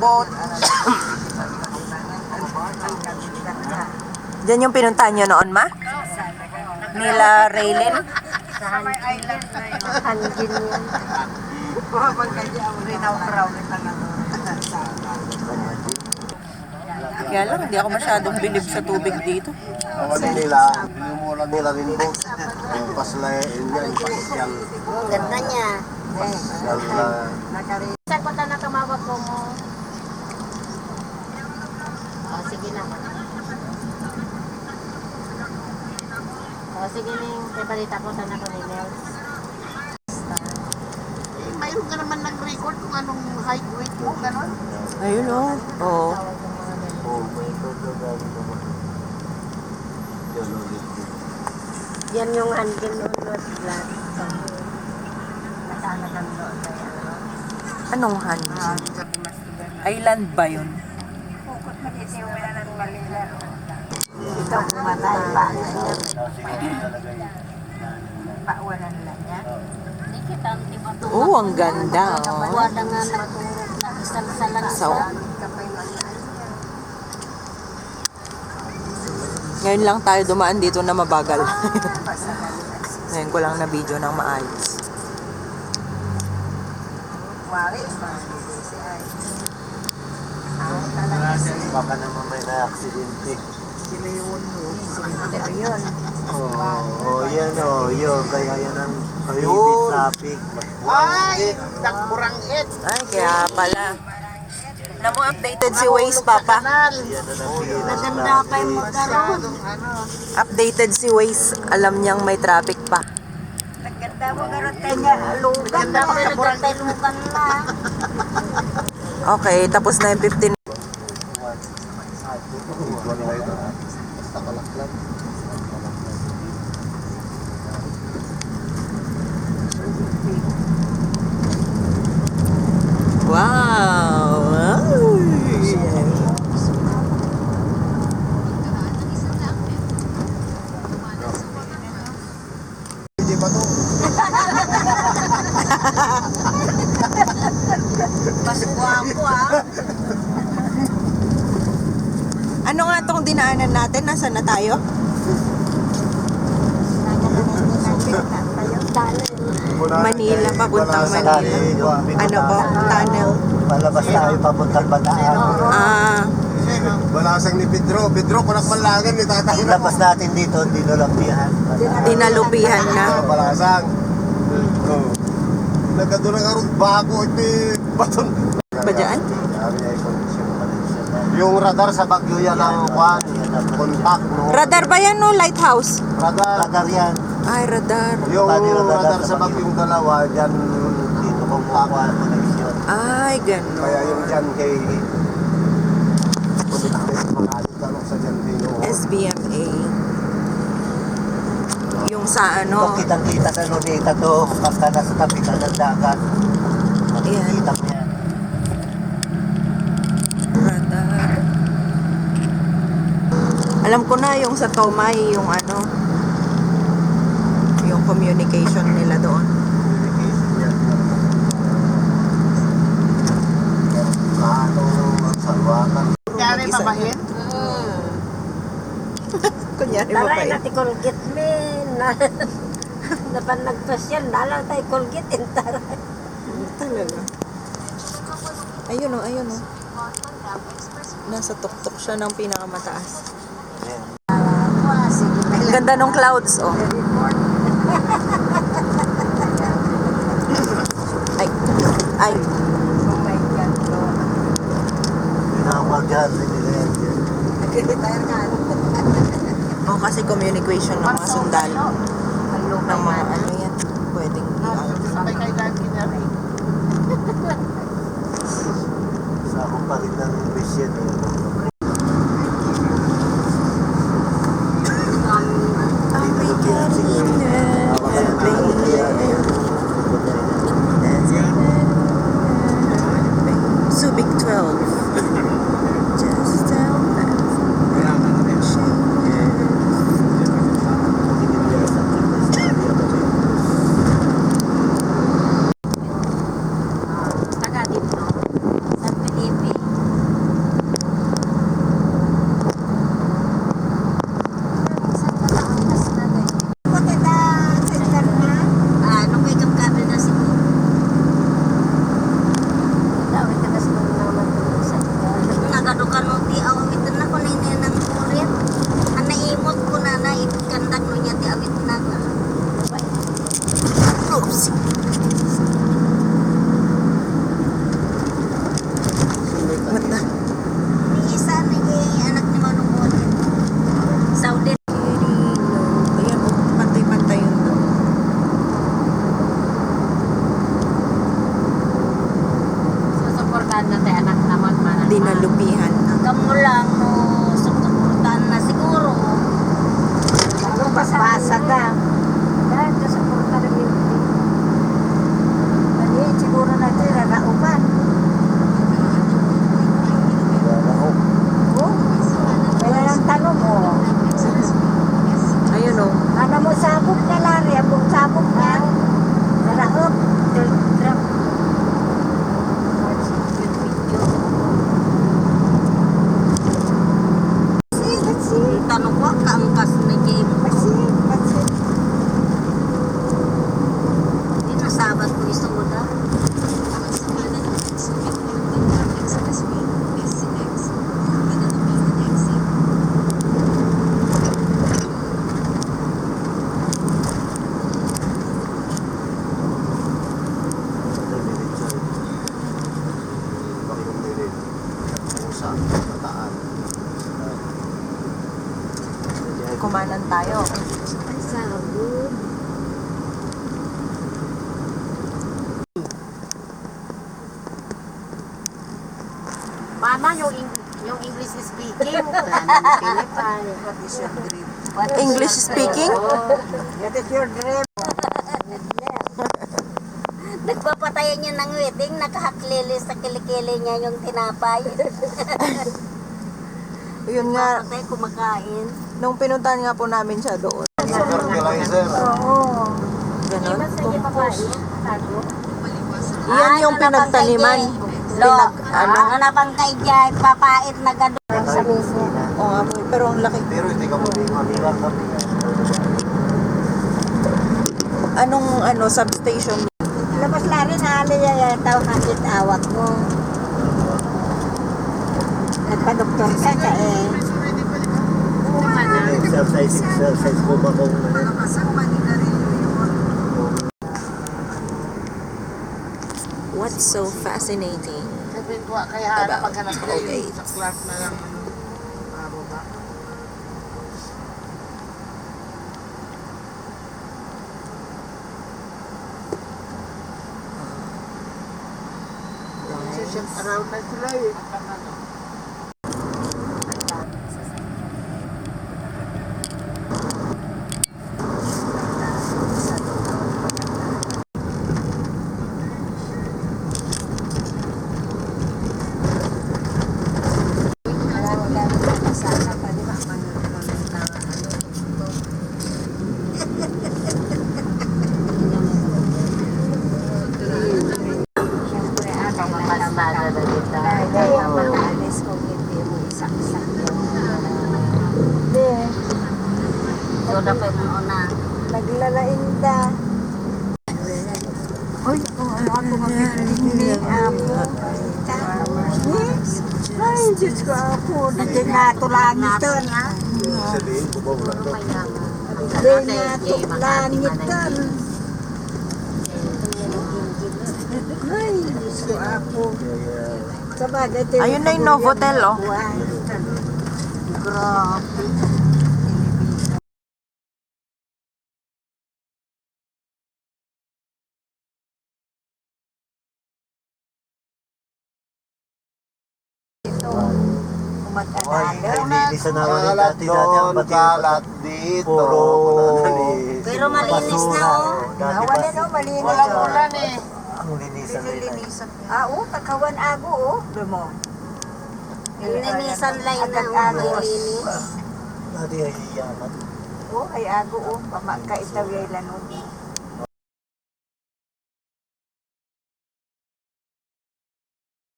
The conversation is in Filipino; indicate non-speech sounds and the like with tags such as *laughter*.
boat. Diyan yung pinuntahan nyo noon, ma? Nila Raylin? Sa island na yun. Kaya lang, hindi ako masyadong bilib sa tubig dito. Ano nila, minumura nila rin po. Yung paslay, yun yan, pasyal. Ganda niya. Pasyal na tumawag ko mo? Oh, sige na. Oh, sige Ning. May balita ko sana ko ni Nels. Eh, mayroon ka naman nag-record kung anong height, weight mo, gano'n. Ayun o. Oo. Tawag ng mga Nels. Oh, may gagawin naman. Yan ulit. Yan yung hangin on North Flat. Nasaan na kami doon kaya ano? Ito pumatay pa. Pauwanan lang niya. Ang tiba to. Oo, ang ganda. Oh. Wala nga nagturo na isang salang So, ngayon lang tayo dumaan dito na mabagal. *laughs* ngayon ko lang na video ng maayos. Baka naman may na-aksidente. Yun. Oo, oh, yan o, yun. Kaya yan ang prohibit traffic. Ay, takburang it. Ay, kaya pala. Na mo updated si Waze, Papa. Yan ang napilas Maganda pa yung magkaroon. Ano, Updated si Waze. Alam niyang may traffic pa. Maganda mo karoon tayo lugan. Maganda mo karoon tayo lugan na. Okay, tapos na yung 15. *laughs* Kalaklan. Wow! *laughs* Ay. Hindi ah. Ano nga tong dinaanan natin? Nasaan na tayo? Manila, papuntang Manila. Ano po? Tunnel. Palabas tayo papuntang Bataan. Ah, Balasang ni Pedro. Pedro, kunak malangan ni tatay na. Labas natin dito, dinolampihan. dinalupihan na. Balasang. Oh. Nagkado na karon bago ito baton. Ba dyan? Yung radar sa Bagyo yan ang kwan, contact no. Radar ba yan no? Lighthouse? Radar. Radar yan. Ay, radar. Yung radar sa Bagyo yung dalawa, dyan dito kong kwan. Ay, ganun. Kaya yung dyan kay. SBMA. Yung sa ano, kitang-kita sa Lunita to, pagka nasa kapitan ng dagat. Ayan. Makikita mo yan. radar. Alam ko na yung sa Tomay, yung ano, yung communication nila doon. Salwakan. *laughs* Kunyari babahin. Kunyari pa Taray yun. natin Colgate men. Napan *laughs* nagpasyan, nalang tayo Colgate *laughs* and taray. Talaga. Ayun o, ayun o. Nasa tuktok siya ng pinakamataas. Ang ganda ng clouds, oh. Ay, ay. Oh, kasi communication ng mga sundalo. Ng mga ano yan. Pwedeng Sabay kay Dan Kinari. Sa akong palit ng mission Mama, yung, yung English speaking. *laughs* Wala naman Pilipino. English speaking? That is your dream. *laughs* Nagpapatayan niya ng wedding, nakahaklili sa kilikili niya yung tinapay. *laughs* Yun nga, Patay kumakain. nung pinuntahan nga po namin siya doon. Fertilizer. Oo. Papain. Tago. Yan yung pinagtaniman. Pinag, ano? ano pang kay Jay, papait na gado. Sa miso. Oo nga po, pero ang laki. Pero hindi ka kami. Anong ano, substation? Labas lari na alaya tao hakit awak mo. Nagpa-doktor ka ka eh. Exercise, exercise ko ba kung ano? What's so fascinating? Ko, kaya harap About paghanap ko yung sa class na lang. ah, baba. Social around na sila eh. Malamada na kita. Dahil ang mataalis kung hindi mo isaksak yun. Hindi. So, dapat mo na. Naglalainda. Uy, kung ano ako mapipiling ako. Ay, Diyos ko ako. Natinatulangit ito. Sabihin ko ba wala to? Tinatulangit ito. Ay, ko ako. Sabagay, Ayun na yung Novotel, oh. Grabe. Ay, nililisan naman dati dati ang pati kalat dito. Puro Pero malinis na, oh. Nawala na, malinis. Walang ulan eh. Ang linisan nila. Ah, oh, takawan ago, oh. Dumo. Nilinisan lang na, nilinis. Dati ay yaman. Oh, ay ago, oh. Pamakaitaw yay lang, oh.